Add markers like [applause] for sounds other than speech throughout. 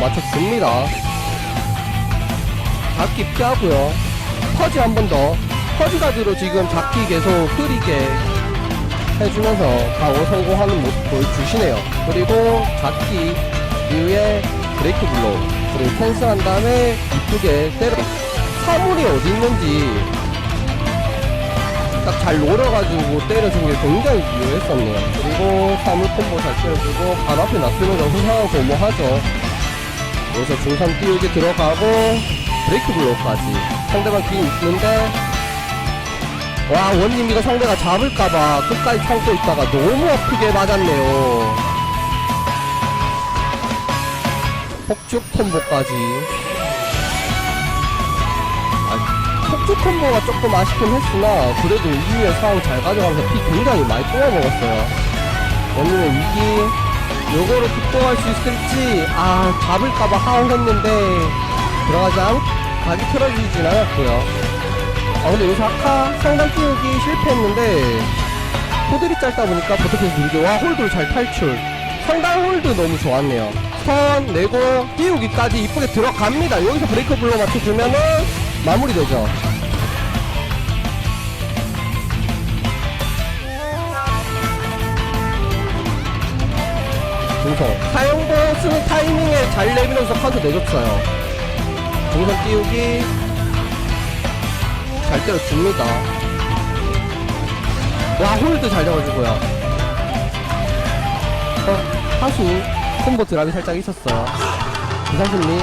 맞춰줍니다. 잡기 피하고요. 퍼지 한 번 더. 퍼지 가드로 지금 잡기 계속 흐리게 해주면서 방어 성공하는 모습 보여주시네요. 그리고 잡기 이후에 브레이크 블로우. 그리고 캔슬한 다음에 이쁘게 때려. 사물이 어디 있는지 딱잘 노려가지고 때려준 게 굉장히 유효했었네요. 그리고 사물 콤보 잘 때려주고 바로 앞에 놨으면 후상한 고모하죠. 여기서 중산 띄우기 들어가고 브레이크 블로우까지 상대방 긴 있는데 와 원님 이거 상대가 잡을까봐 끝까지 참고 있다가 너무 아프게 맞았네요. 폭죽 콤보까지 아, 폭죽 콤보가 조금 아쉽긴 했으나 그래도 이후에 상황 잘 가져가면서 피 굉장히 많이 뽑아 먹었어요. 원님의 위기 요거를 극복할 수 있을지 아 잡을까봐 하울했는데 들어가지 않 각이 틀어지진 않았고요. 아 근데 여기서 아까 상단 띄우기 실패했는데 호들이 짧다 보니까 버터케이스 누르게 와 홀드를 잘 탈출. 상단 홀드 너무 좋았네요. 턴 내고 띄우기까지 이쁘게 들어갑니다. 여기서 브레이크 블로 맞춰주면은 마무리되죠 중성 사용보 쓰는 타이밍에 잘 내밀어서 카드 내줬어요. 중선 띄우기. 잘 때려줍니다. 와 홀드 잘 잡아주고요. 어 하수 콤보 드랍이 살짝 있었어요. 부산승리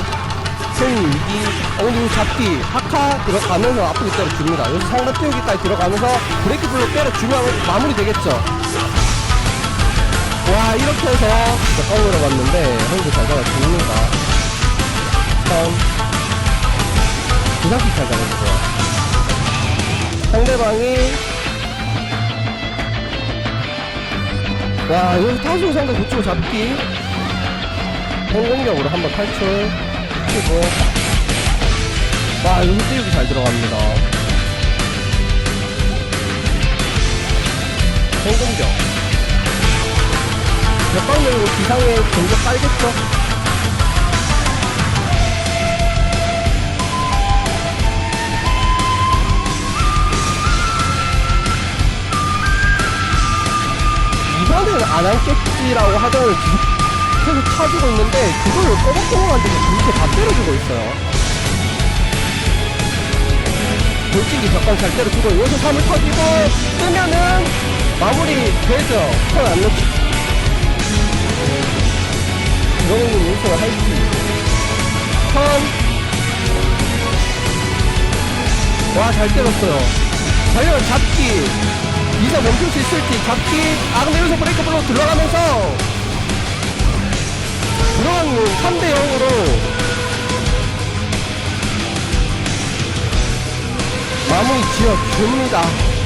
승리 위기 어느 잡기 하카 들어가면서 앞으로 때려줍니다. 여기서 상단 띄우기까지 들어가면서 브레이크 블로 때려주면 마무리 되겠죠. 와 이렇게 해서 몇번 들어갔는데 홀드 잘 잡아줍니다. 턴 부산승 잘 잡아주고요 상대방이 와 여기 타수 상대 고치고 잡기. 성공격으로 한번 탈출 치고. 와 여기 띄우기 잘 들어갑니다. 성공격 몇방 열고 기상에 공격 깔겠죠 이번엔 안 앉겠지라고 하더니 [laughs] 계속 차주고 있는데 그걸 꼬박꼬박한테 그렇게 다 때려주고 있어요. 돌진기 벽간 잘 때려주고 여기서 3을 터지고 뜨면은 마무리 되죠. 턴안 놓치. 우승을 할지. 턴. 와, 잘 때렸어요. 과연 잡기. 이제 멈출 수 있을지 잡기 아 근데 여기서 브레이크 블로 들어가면서 들어가는 3대 0으로 마무리 지어줍니다